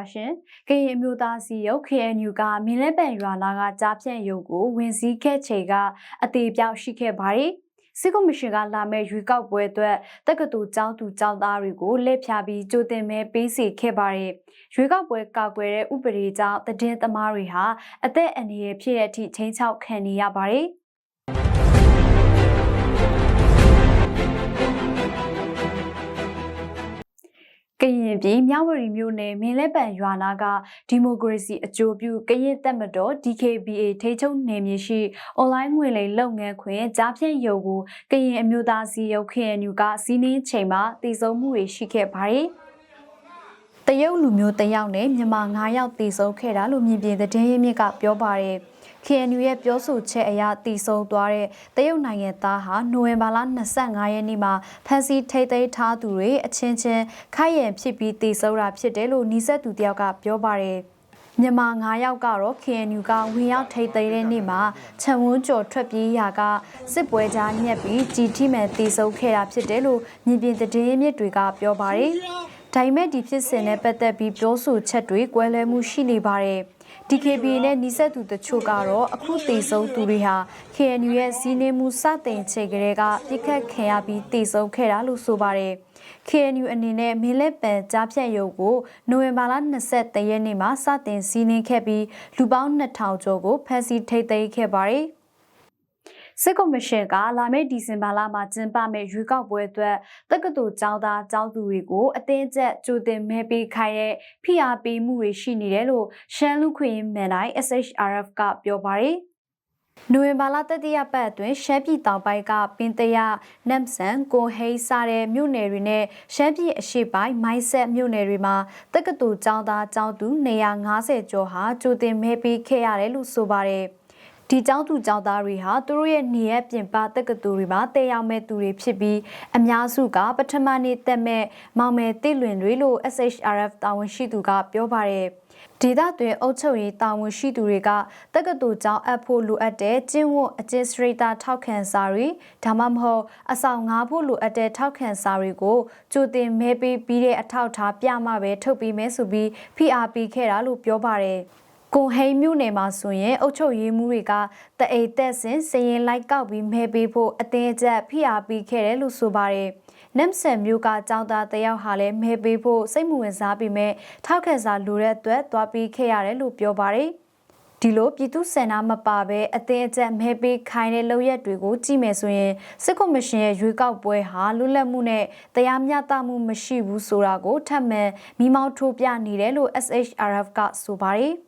င်္ဂလာပါရှင်။ကရင်အမျိုးသားစီရုပ် KNU ကမင်းလဲပန်ရွာနာကကြားဖြန့်ရုပ်ကိုဝင်စည်းခဲ့ချိန်ကအသေးပြောက်ရှိခဲ့ပါတယ်။စစ်ကော်မရှင်ကလာမဲ့ရွေးကောက်ပွဲအတွက်တက္ကသိုလ်ကျောင်းသူကျောင်းသားတွေကိုလက်ဖြာပြီးကြိုတင်မဲပေးစီခဲ့ပါတယ်။ရွေးကောက်ပွဲကောက်ွယ်တဲ့ဥပဒေကြောင့်တည်င်းသမားတွေဟာအသက်အန္တရာယ်ဖြစ်တဲ့အထိချင်းချောက်ခံနေရပါတယ်။ ကရင်ပြည်မြဝတီမြို့နယ်မင်းလက်ပံရွာနာကဒီမိုကရေစီအကျိုးပြုကရင်တပ်မတော် DKBA ထိချုံနယ်မြေရှိအွန်လိုင်းငွေလိမ်လုပ်ငန်းခွင်ကြားဖြန့်ရုပ်ကိုကရင်အမျိုးသားစီရုပ် KNU ကစီးနင်းချိန်မှာတည်ဆုံမှုတွေရှိခဲ့ပါတယ်။တရုတ်လူမျိုးတယောက်နဲ့မြန်မာ9ယောက်တည်ဆုံခဲ့တာလို့မြင်ပြင်သတင်းရင်းမြစ်ကပြောပါတယ်။ KNU ရဲ့ပြောဆိုချက်အရတည်ဆုံသွားတဲ့တရုတ်နိုင်ငံသားဟာနိုဝင်ဘာလ25ရက်နေ့မှာဖမ်းဆီးထိတ်သိမ်းထားသူတွေအချင်းချင်းခိုက်ရန်ဖြစ်ပြီးတည်ဆုံတာဖြစ်တယ်လို့နှီးဆက်သူတယောက်ကပြောပါတယ်။မြန်မာ9ယောက်ကတော့ KNU ကဝင်ရောက်ထိတ်သိမ်းတဲ့နေ့မှာခြံဝန်းကျော်ထွက်ပြေးရာကစစ်ပွဲကြားညက်ပြီးជីထိမှန်တည်ဆုံခဲ့တာဖြစ်တယ်လို့မြင်ပြင်သတင်းမြစ်တွေကပြောပါတယ်။ဒါပေမဲ့ဒီဖြစ်စဉ်နဲ့ပတ်သက်ပြီးပြောဆိုချက်တွေကွဲလွဲမှုရှိနေပါတယ်။ DKB နဲ့နှိစက်သူတချို့ကတော့အခုတည်ဆုံသူတွေဟာ KNU ရဲ့စီးနှင်းမှုစတင်ချိန်ကလေးကပြစ်ခတ်ခံရပြီးတည်ဆုံခဲ့တာလို့ဆိုပါတယ်။ KNU အနေနဲ့မင်းလက်ပံကြားဖြတ်ရုပ်ကိုနိုဝင်ဘာလ23ရက်နေ့မှာစတင်စီးနှင်းခဲ့ပြီးလူပေါင်း2000ကျော်ကိုဖမ်းဆီးထိတ်သိမ်းခဲ့ပါတယ်။ စစ်ကော်မရှင်ကလာမယ့်ဒီဇင်ဘာလမှာကျင်းပမယ့်ရွေးကောက်ပွဲအတွက်တက္ကသိုလ်ကျောင်းသားကျောင်းသူတွေကိုအတင်းကျပ်ကြိုတင်မဲပေးခိုင်းတဲ့ဖိအားပေးမှုတွေရှိနေတယ်လို့ရှမ်းလူခွင့်မန်တိုင်း SHRF ကပြောပါတယ်။နိုဝင်ဘာလတတိယပတ်အတွင်းရှမ်းပြည်တောင်ပိုင်းကပင်တရနမ်ဆန်ကိုဟိန်းစတဲ့မြို့နယ်တွေနဲ့ရှမ်းပြည်အရှေ့ပိုင်းမိုင်းဆက်မြို့နယ်တွေမှာတက္ကသိုလ်ကျောင်းသားကျောင်းသူ250ကျော်ဟာကြိုတင်မဲပေးခဲ့ရတယ်လို့ဆိုပါတယ်။ ဒီကျောင်းသူကျောင်းသားတွေဟာသူတို့ရဲ့နေရပြင်ပတက္ကသိုလ်တွေမှာတည်ရောက်မဲ့သူတွေဖြစ်ပြီးအများစုကပထမနေ့တက်မဲ့မောင်မယ်တိလွင်တွေလို့ SHRF တာဝန်ရှိသူကပြောပါတယ်ဒေသတွင်အုပ်ချုပ်ရေးတာဝန်ရှိသူတွေကတက္ကသိုလ်ကျောင်းအပ်ဖို့လိုအပ်တဲ့ကျင်းဝတ်အကျဉ်းစရိတာထောက်ခံစာတွေဒါမှမဟုတ်အဆောင်ငါးဖို့လိုအပ်တဲ့ထောက်ခံစာတွေကိုကြိုတင်မဲပေးပြီးတဲ့အထောက်ထားပြမှပဲထုတ်ပေးမယ်ဆိုပြီးဖိအားပေးခဲ့တာလို့ပြောပါတယ် ကွန်ဟိန်းမြို့နယ်မှာဆိုရင်အုတ်ချုပ်ရေးမှုတွေကတအိတ်သက်စင်စရင်လိုက်ကောက်ပြီးမဲပေးဖို့အတင်းအကျပ်ဖိအားပေးခဲ့တယ်လို့ဆိုပါတယ်။နမ်ဆန်မျိုးကចောင်းသားတယောက်ဟာလည်းမဲပေးဖို့စိတ်မဝင်စားပေမဲ့ထောက်ခံစာလိုတဲ့အတွက်သွားပြီးခဲ့ရတယ်လို့ပြောပါတယ်။ဒီလိုပြည်သူစင်နာမပါဘဲအတင်းအကျပ်မဲပေးခိုင်းတဲ့လုပ်ရက်တွေကိုကြည့်မယ်ဆိုရင်စစ်ကော်မရှင်ရဲ့ရွေးကောက်ပွဲဟာလွတ်လပ်မှုနဲ့တရားမျှတမှုမရှိဘူးဆိုတာကိုထပ်မံမိမောင်းထိုးပြနေတယ်လို့ SHRF ကဆိုပါတယ်။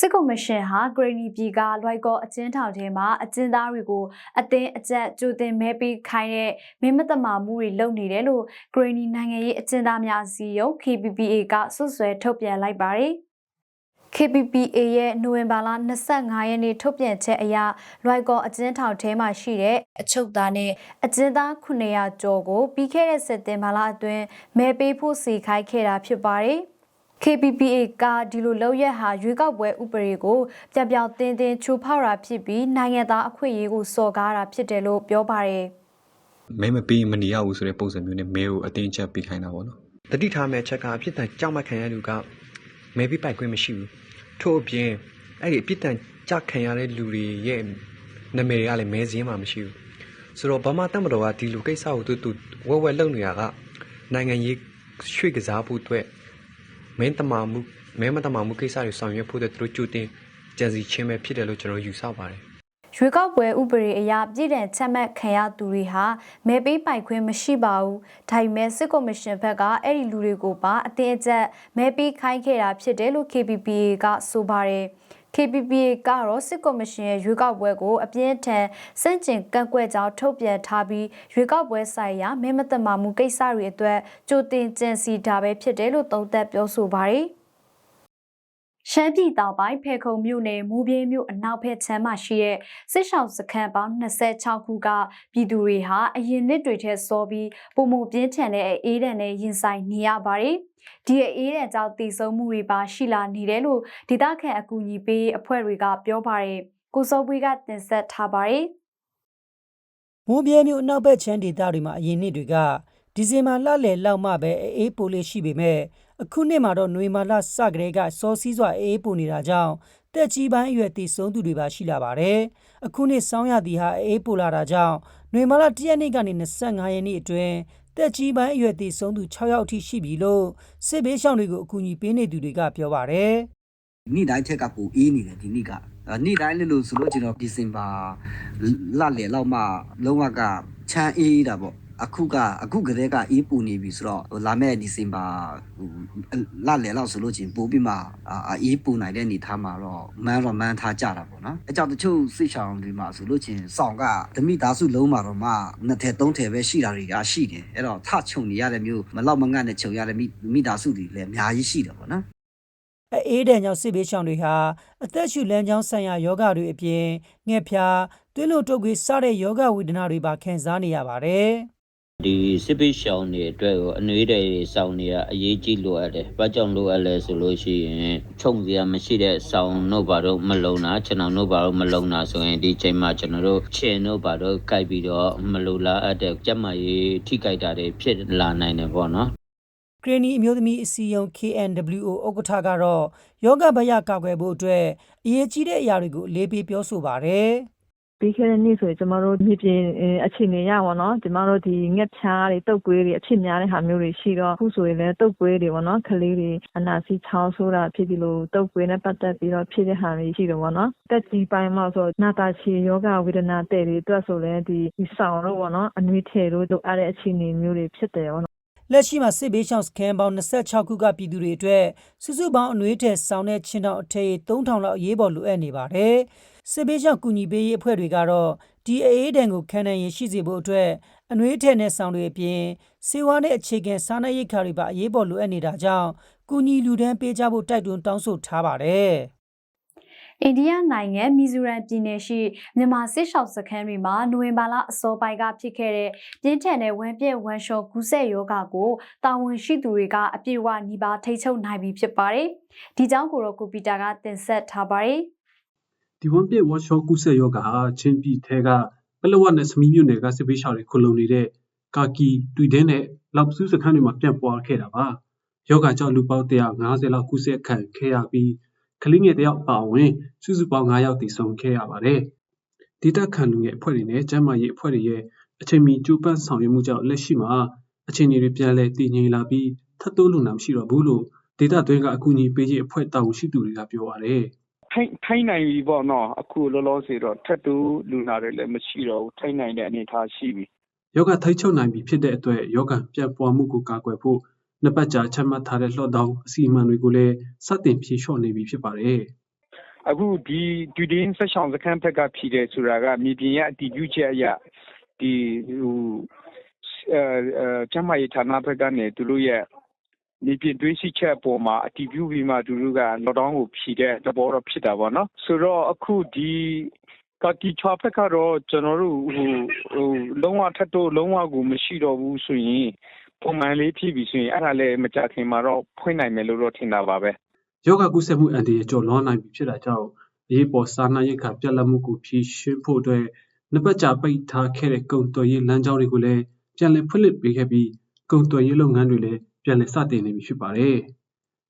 စစ်ကော်မရှင်ဟာဂရနီပြည်ကလွိုက်ကောအကျဉ်းထောင်ထဲမှာအကျဉ်းသားတွေကိုအသင်းအကျပ်ကြိုတင်မဲပေးခိုင်းတဲ့မင်းမတမာမှုတွေလုပ်နေတယ်လို့ဂရနီနိုင်ငံရေးအကျဉ်းသားများစီယုံ KPPA ကဆွဆွဲထုတ်ပြန်လိုက်ပါတယ်။ KPPA ရဲ့နိုဝင်ဘာလ25ရက်နေ့ထုတ်ပြန်ချက်အရလွိုက်ကောအကျဉ်းထောင်ထဲမှာရှိတဲ့အချုပ်သားနဲ့အကျဉ်းသား900ကျော်ကိုပြီးခဲ့တဲ့စက်တင်ဘာလအတွင်းမဲပေးဖို့စီခိုင်းခဲ့တာဖြစ်ပါတယ်။ KPPA ကဒီလိုလောက်ရက်ဟာရွေးကောက်ပွဲဥပဒေကိုပြပြောင်တင်းတင်းချိုးဖောက်တာဖြစ်ပြီးနိုင်ငံသားအခွင့်အရေးကိုစော်ကားတာဖြစ်တယ်လို့ပြောပါတယ်မဲမပေးမနေရဘူးဆိုတဲ့ပုံစံမျိုးနဲ့မဲကိုအတင်းချက်ပေးခိုင်းတာပေါ့နော်တတိထားမဲ့ချက်ကအဖြစ်တန်ကြောက်မခံရလူကမဲပေးပိုက်ခွင့်မရှိဘူးထို့အပြင်အဲ့ဒီအဖြစ်တန်ကြောက်ခံရတဲ့လူတွေရဲ့နာမည်တွေကလည်းမဲစင်းမှာမရှိဘူးဆိုတော့ဗမာတက်မတော်ကဒီလူကိစ္စကိုသူသူဝက်ဝက်လုပ်နေတာကနိုင်ငံရေးရွှေ့ကစားဖို့အတွက် မင်းတမာမှုမဲမတမာမှုကိစ္စတွေဆောင်ရွက်ဖို့အတွက်သူတို့ကြိုတင်ကြံစီချင်းပဲဖြစ်တယ်လို့ကျွန်တော်ယူဆပါတယ်ရွေးကောက်ပွဲဥပဒေအရပြည်ထောင်ချက်မှတ်ခံရသူတွေဟာမဲပေးပိုင်ခွင့်မရှိပါဘူး။ဒါပေမဲ့စစ်ကော်မရှင်ဘက်ကအဲ့ဒီလူတွေကိုပါအတင်းအကျပ်မဲပေးခိုင်းခဲ့တာဖြစ်တယ်လို့ KPPA ကဆိုပါတယ်။ KPPA ကတော့စစ်ကော်မရှင်ရဲ့ရွေးကောက်ပွဲကိုအပြင်းထန်စန့်ကျင်ကန့်ကွက်ကြောင်းထုတ်ပြန်ထားပြီးရွေးကောက်ပွဲဆိုင်ရာမဲမတမာမှုကိစ္စတွေအတွက်ကြိုတင်ကြံစီတာပဲဖြစ်တယ်လို့သုံးသပ်ပြောဆိုပါတယ်။ရှမ်းပြည်တောင်ပိုင်းဖေခုံမြို့နယ်မူပြင်းမြို့အနောက်ဘက်ခြမ်းမှာရှိတဲ့စစ်ဆောင်စခန်းပေါင်း26ခုကပြည်သူတွေဟာအရင်နှစ်တွေထက်စောပြီးပုံမပြင်းထန်တဲ့အေးဒဏ်နဲ့ရင်ဆိုင်နေရပါတယ်။ ဒီရဲ့အေးတဲ့ကြောင့်တည်ဆုံမှုတွေပါရှိလာနေတယ်လို့ဒေသခံအကူအညီပေးအဖွဲ့တွေကပြောပါတယ်ကိုစောပွေးကတင်ဆက်ထားပါတယ်မိုးပြဲမြို့နောက်ဘက်ချမ်းဒေသတွေမှာအရင်နှစ်တွေကဒီဇင်ဘာလလယ်လောက်မှပဲအေးပိုလေးရှိပေမဲ့အခုနှစ်မှာတော့နွေမာလစကလေးကစောစည်းစွာအေးပိုနေတာကြောင့်တက်ကြီးပိုင်းအရွယ်တည်ဆုံးသူတွေပါရှိလာပါတယ်။အခုနှစ်ဆောင်းရသည်ဟာအေးပိုလာတာကြောင့်နွေမာလ၁ရက်နေ့ကနေ25ရက်နေ့အတွင်း တက်ကြီးပိုင်းအရွယ်တည်ဆုံးသူ6ယောက်အထိရှိပြီလို့စစ်ဘေးရှောင်တွေကိုအကူအညီပေးနေသူတွေကပြောပါတယ်။နေ့တိုင်းထက်ကပူအေးနေတယ်ဒီနေ့ကအဲ့နေ့တိုင်းလည်းလို့ဆိုလို့ကျွန်တော်ဒီဇင်ဘာလလေလောက်မှလုံးဝကချမ်းအေးတာပေါ့ အခုကအခုကလေးကအေးပူနေပြီဆိုတော့ဟိုလာမယ့်ဒီဇင်ဘာဟိုလလေလောက်ဆိုလို့ချင်းပို့ပြီးမှအာအေးပူနိုင်တဲ့အနေထားမှာတော့မန်းတော့မန်းထားကြတာပေါ့နော်အကြောင်းတချို့စိတ်ချောင်တွေမှာဆိုလို့ချင်းစောင့်ကဓမိသားစုလုံးမှာတော့မှနှစ်ထည်သုံးထည်ပဲရှိတာတွေကရှိတယ်အဲ့တော့ထချုံနေရတဲ့မျိုးမလောက်မငတ်နဲ့ချုံရတဲ့မိမိသားစုတွေလည်းအများကြီးရှိတယ်ပေါ့နော်အေးတဲ့ကြောင့်စစ်ဘေးရှောင်တွေဟာအသက်ရှူလမ်းကြောင်းဆိုင်ရာယောဂတွေအပြင်ငှက်ဖျားသွေးလွန်တုပ်ကွေးစတဲ့ယောဂဝေဒနာတွေပါခံစားနေရပါတယ်။ ဒီစစ်ပေးရှောင်းတွေအတွက်ကိုအနှွေးတွေစောင်းနေရအရေးကြီးလိုအပ်တယ်။ဘာကြောင့်လိုအပ်လဲဆိုလို့ရှိရင်ခြုံစရာမရှိတဲ့စောင်းတို့ဘာတို့မလုံတာကျွန်တော်တို့ဘာတို့မလုံတာဆိုရင်ဒီချိန်မှာကျွန်တော်တို့ခြေတို့ဘာတို့ကြိုက်ပြီးတော့မလိုလားအပ်တဲ့ကြက်မရေးထိကြိုက်တာတွေဖြစ်လာနိုင်တယ်ပေါ့နော်ဂရနီအမျိုးသမီးအစည်းအရုံး KNWO ဥက္ကဋ္ဌကတော့ယောဂဗယကာကွယ်ဖို့အတွက်အရေးကြီးတဲ့အရာတွေကိုအလေးပေးပြောဆိုပါတယ် ပြီးခဲ့တဲ့နေ့ဆိုရင်ကျမတို့မြေပြင်အဲအခြေအနေရပါတော့ကျမတို့ဒီငှက်ဖြားတွေတုပ်ကွေးတွေအဖြစ်များတဲ့ဟာမျိုးတွေရှိတော့အခုဆိုရင်လည်းတုပ်ကွေးတွေပေါ့နော်ကလေးတွေအနာစီချောင်းဆိုးတာဖြစ်ဒီလိုတုပ်ကွေးနဲ့ပတ်သက်ပြီးတော့ဖြစ်တဲ့ဟာတွေရှိတယ်ပေါ့နော်တက်ကြီးပိုင်းမှာဆိုနာတာရှည်ယောဂဝေဒနာတဲ့တွေအတွက်ဆိုလည်းဒီဒီဆောင်တော့ပေါ့နော်အနွေးထည်တို့လိုအပ်တဲ့အခြေအနေမျိုးတွေဖြစ်တယ်ပေါ့နော်။လက်ရှိမှာစစ်ဘေးရှောင်စခန်းပေါင်း26ခုကပြည်သူတွေအတွက်စုစုပေါင်းအနှွေးထည်ဆောင်တဲ့ချင်းတောင်အထည်3000လောက်အရေးပေါ်လိုအပ်နေပါတယ်။ စစ်ဘေးရှောင်ကူညီပေးရေးအဖွဲ့တွေကတော့ဒီအအေးဒဏ်ကိုခံနိုင်ရရှိစေဖို့အတွက်အနှွေးထည်နဲ့ဆောင်တွေအပြင်စေဝါနဲ့အခြေခံစားနပ်ရိက္ခာတွေပါအရေးပေါ်လိုအပ်နေတာကြောင့်ကူညီလူဒန်းပေးကြဖို့တိုက်တွန်းတောင်းဆိုထားပါတယ်။အိန္ဒိယနိုင်ငံမီဇိုရမ်ပြည်နယ်ရှိမြန်မာစစ်ရှောက်စခန်းတွေမှာနိုဝင်ဘာလအစောပိုင်းကဖြစ်ခဲ့တဲ့ပြင်းထန်တဲ့ဝမ်းပြက်ဝမ်းလျှောကူးစက်ရောဂါကိုတာဝန်ရှိသူတွေကအပြည့်အဝနှိပါထိတ်ချုပ်နိုင်ပြီဖြစ်ပါတယ်။ဒီကြောင်းကိုတော့ကိုပီတာကတင်ဆက်ထားပါတယ်။ ဒီဝန်ပြည့်ဝါရှောကူးဆက်ယောဂဟာချင်းပြည်ထဲကပလဝတ်နဲ့စမီးမြို့နယ်ကစစ်ပေးရှောင်တွေခုလုံနေတဲ့ကာကီတွေ့တဲ့နဲ့လောက်စုစခန်းတွေမှာပြန့်ပွားခဲ့တာပါယောဂကြောင့်လူပေါင်း150လောက်ကူးဆက်ခံခဲ့ရပြီးကလေးငယ်တယောက်ပါဝင်စုစုပေါင်း9ယောက်တည်ဆုံခဲ့ရပါတယ်ဒေတာခန်လူငယ်အဖွဲ့တွေနဲ့ကျန်းမာရေးအဖွဲ့တွေရဲ့အချိန်မီကြိုးပမ်းဆောင်ရွက်မှုကြောင့်လက်ရှိမှာအခြေအနေတွေပြန်လည်တည်ငြိမ်လာပြီးထပ်တိုးလူနာမရှိတော့ဘူးလို့ဒေတာတွင်းကအကူအညီပေးရေးအဖွဲ့တာဝန်ရှိသူတွေကပြောပါတယ် ထိုင်းထိုင်းနိုင်ပြီပေါ့နော်အခုလောလောဆယ်တော့ထပ်တူလူနာတွေလည်းမရှိတော့ဘူးထိုင်းနိုင်တဲ့အနေအထားရှိပြီယောဂထိတ်ချုပ်နိုင်ပြီဖြစ်တဲ့အတွက်ယောဂပြန့်ပွားမှုကိုကာကွယ်ဖို့နှစ်ပတ်ကြာချမှတ်ထားတဲ့လှော့ဒေါင်းအစီအမံတွေကိုလည်းစတင်ဖြေလျှော့နေပြီဖြစ်ပါတယ်အခုဒီဒူဒင်းဆက်ဆောင်စခန်းဘက်ကဖြည်တယ်ဆိုတာကမြေပြင်ရဲ့အတည်ပြုချက်အရဒီဟိုအဲအဲကျမကြီးဌာနဘက်ကနေသူတို့ရဲ့ မြေပြင်တွေးရှိချက်အပေါ်မှာအတည်ပြုပြီးမှသူတို့ကလော့ဒေါင်းကိုဖြည်တဲ့သဘောတော့ဖြစ်တာပေါ့နော်ဆိုတော့အခုဒီကတိချွာဘက်ကတော့ကျွန်တော်တို့ဟိုဟိုလုံးဝထပ်တော့လုံးဝကိုမရှိတော့ဘူးဆိုရင်ပုံမှန်လေးဖြစ်ပြီဆိုရင်အဲ့ဒါလည်းမကြခင်မှာတော့ဖွင့်နိုင်မယ်လို့တော့ထင်တာပါပဲယောဂကုသမှုအန်ဒီရဲ့ကျော်လွန်နိုင်ပြီဖြစ်တာကြောင့်အရေးပေါ်စာနာရိတ်ခါပြက်လက်မှုကိုဖြေရှင်းဖို့အတွက်နှစ်ပတ်ကြာပိတ်ထားခဲ့တဲ့ကုံတော်ရေးလမ်းကြောင်းတွေကိုလည်းပြန်လည်ဖွင့်လှစ်ပေးခဲ့ပြီးကုံတော်ရေးလုပ်ငန်းတွေလည်း ပြန်လည်စတင်နေပြီဖြစ်ပါတယ်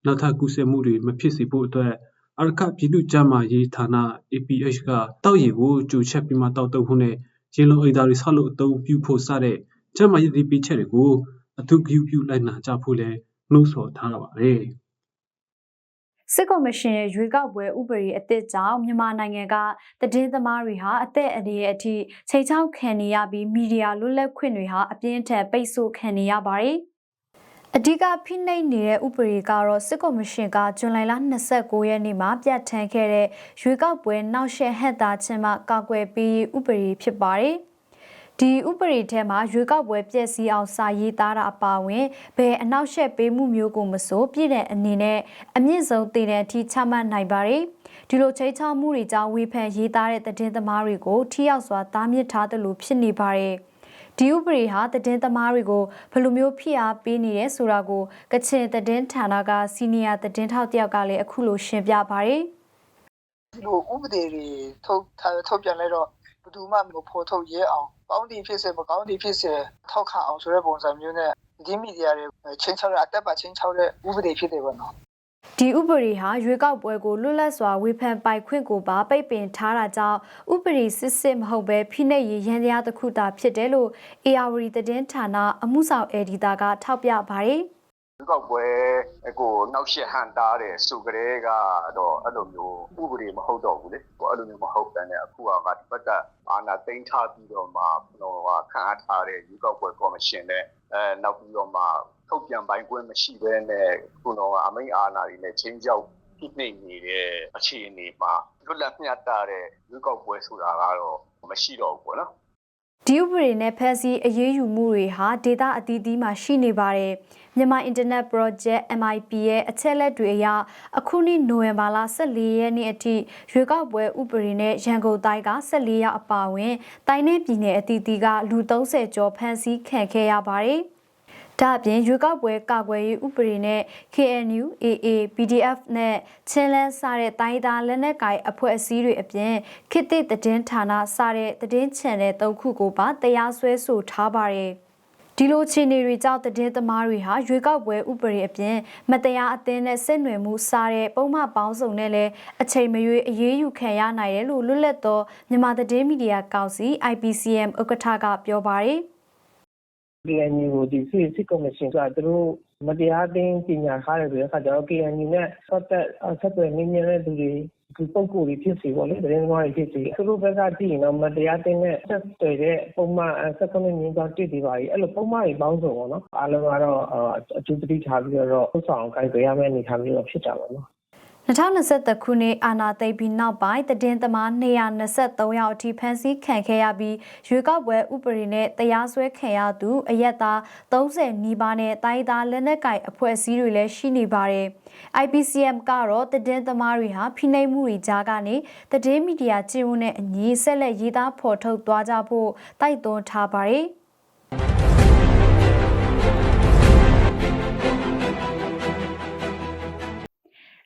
နောက်ထပ်ကုသမှုတွေမဖြစ်စေဖို့အတွက်အရခပြည်သူ့ကျန်းမာရေးဌာန APH ကတောက်ရည်ကိုကြိုချက်ပြီးမှတောက်တုပ်ဖို့နဲ့ရေလုံအိမ်သားတွေဆောက်လုပ်အသုံးပြုဖို့စတဲ့ကျန်းမာရေးသတိပေးချက်တွေကိုအထူးဂရုပြုလိုက်နာကြဖို့လည်းနှိုးဆော်ထားပါတယ်စစ်ကော်မရှင်ရဲ့ရွေးကောက်ပွဲဥပဒေအသစ်ကြောင့်မြန်မာနိုင်ငံကတည်င်းသမားတွေဟာအသက်အန္တရာယ်အထိချိန်ချောက်ခံနေရပြီးမီဒီယာလွတ်လပ်ခွင့်တွေဟာအပြင်းထန်ပိတ်ဆို့ခံနေရပါတယ်။ အဓိကဖိနှိပ်နေတဲ့ဥပဒေကတော့စစ်ကော်မရှင်ကဇွန်လလ29ရက်နေ့မှာပြဋ္ဌာန်းခဲ့တဲ့ရွေးကောက်ပွဲနောက်ဆက်ဟက်တာချင်းမှကာကွယ်ပေးရေးဥပဒေဖြစ်ပါတယ်။ဒီဥပဒေထဲမှာရွေးကောက်ပွဲပြည့်စည်အောင်စာရေးသားတာအပါအဝင်ဘယ်အနောက်ရှက်ပေးမှုမျိုးကိုမဆိုပြည်တဲ့အနေနဲ့အမြင့်ဆုံးတည်တဲ့အထိချမှတ်နိုင်ပါတယ်ဒီလိုချိန်ချောက်မှုတွေကြောင့်ဝေဖန်ရေးသားတဲ့သတင်းသမားတွေကိုထိရောက်စွာတားမြစ်ထားတယ်လို့ဖြစ်နေပါတယ် ဒီဥပဒေဟာသတင်းသမားတွေကိုဘယ်လိုမျိုးဖိအားပေးနေလဲဆိုတာကိုကချင်သတင်းဌာနကစီနီယာသတင်းထောက်တယောက်ကလည်းအခုလိုရှင်းပြပါတယ်ဒီလိုဥပဒေတွေထုတ်ထားထုတ်ပြန်လိုက်တော့ဘယ်သူမှမဖော်ထုတ်ရဲအောင်ကောင်းသည်ဖြစ်စေမကောင်းသည်ဖြစ်စေထောက်ခံအောင်ဆိုတဲ့ပုံစံမျိုးနဲ့ဒီမီဒီယာတွေချင်းချောက်တဲ့အတက်ပါချင်းချောက်တဲ့ဥပဒေဖြစ်တယ်ပေါ့နော် ဒီဥပဒေဟာရွေးကောက်ပွဲကိုလွတ်လပ်စွာဝေဖန်ပိုင်ခွင့်ကိုပါပိတ်ပင်ထားတာကြောင့်ဥပဒေစစ်စစ်မဟုတ်ပဲဖိနှိပ်ရေးရန်တရားတစ်ခုသာဖြစ်တယ်လို့ ARD သတင်းဌာနအမှုဆောင်အယ်ဒီတာကထောက်ပြပါတယ် ဒီကောက်ပွဲကိုနောက်ရှက်ဟန်တားတဲ့ဆိုကြတဲ့ကတော့အဲ့လိုမျိုးဥပဒေမဟုတ်တော့ဘူးလေဟိုအဲ့လိုမျိုးမဟုတ်တဲ့နဲ့အခုကဒီဘက်ကအာဏာသိမ်းထားပြီးတော့မှကျွန်တော်ကခံအားထားတဲ့ဒီကောက်ပွဲကော်မရှင်နဲ့အဲနောက်ပြီးတော့မှထုတ်ပြန်ပိုင်းခွင့်မရှိဘဲနဲ့ခုတော့အမိန့်အာဏာတွေနဲ့ချင်းကြောက်ပြိနှိမ့်နေတဲ့အခြေအနေမှာလွတ်လပ်မျှတတဲ့ဒီကောက်ပွဲဆိုတာကတော့မရှိတော့ဘူးပေါ့နော်ဒီဥပဒေနဲ့ဖန်စီအရေးယူမှုတွေဟာဒေတာအသီးသီးမှာရှိနေပါတယ် မြန်မာ Internet Project MIP ရဲ့အချက်လက်တွေအရအခုနှစ်နိုဝင်ဘာလ14ရက်နေ့အထိရွေးကောက်ပွဲဥပဒေနဲ့ရန်ကုန်တိုင်းက14ရက်အပါအဝင်တိုင်းနယ်ပြည်နယ်အသီးသီးကလူ30ကျော်ဖမ်းဆီးခံခဲ့ရပါတယ်။ဒါ့အပြင်ရွေးကောက်ပွဲကာကွယ်ရေးဥပဒေနဲ့ KNU AA PDF နဲ့ချင်းလန်းစတဲ့တိုင်းသားလက်နက်ကိုင်အဖွဲ့အစည်းတွေအပြင်ခေတ်သစ်သတင်းဌာနစတဲ့သတင်းချန်နယ်၃ခုကိုပါတရားစွဲဆိုထားပါတယ်။ ဒီလိုအခြေအနေတွေကြောင့်သတင်းသမားတွေဟာရွေးကောက်ပွဲဥပဒေအပြင်မတရားအသင်းနဲ့စစ်နွယ်မှုစားတဲ့ပုံမှန်ပေါင်းစုံနဲ့လည်းအချိန်မရွေးအရေးယူခံရနိုင်တယ်လို့လွတ်လပ်သောမြန်မာသတင်းမီဒီယာကောင်စီ IPCM ဥက္ကဋ္ဌကပြောပါတယ်။ KNU ကိုဒီစစ်စစ်ကော်မရှင်ကသူတို့မတရားသင်းပညာထားတယ်ဆိုတဲ့အခါကျတော့ KNU နဲ့ဆက်သက်ဆက်သွယ်နေနေတဲ့သူတွေ ဒီပုံကိုယ်တွေဖြစ်စီပေါ့လေသတင်းသမားတွေဖြစ်စီသူတို့ဘက်ကကြည့်ရင်တော့မတရားသင်းနဲ့ဆက်သွယ်တဲ့ပုံမှန်ဆက်ခွင့်မြင်းကြောင်းတည်တည်ပါပြီအဲ့လိုပုံမှန်တွေပေါင်းစုံပေါ့နော်အားလုံးကတော့အထူးသတိထားပြီးတော့ဥဆောင်ကိုင်ကြရမယ့်အနေအထားမျိုးတော့ဖြစ်တာပေါ့နော် 2023ခုနှစ်အာနာသိပ်ပြီးနောက်ပိုင်းတည်င်းသမား223ယောက်အထိဖမ်းဆီးခံခဲ့ရပြီးရွေးကောက်ပွဲဥပဒေနဲ့တရားစွဲခံရသူအရက်သား30နီးပါးနဲ့တိုင်းသားလက်နက်ကိုင်အဖွဲ့အစည်းတွေလည်းရှိနေပါတယ်။ IPCM ကတော့တည်င်းသမားတွေဟာဖိနှိပ်မှုတွေကြားကနေတည်င်းမီဒီယာကျင့်ဝတ်နဲ့အညီဆက်လက်ရေးသားဖော်ထုတ်သွားကြဖို့တိုက်တွန်းထားပါတယ်။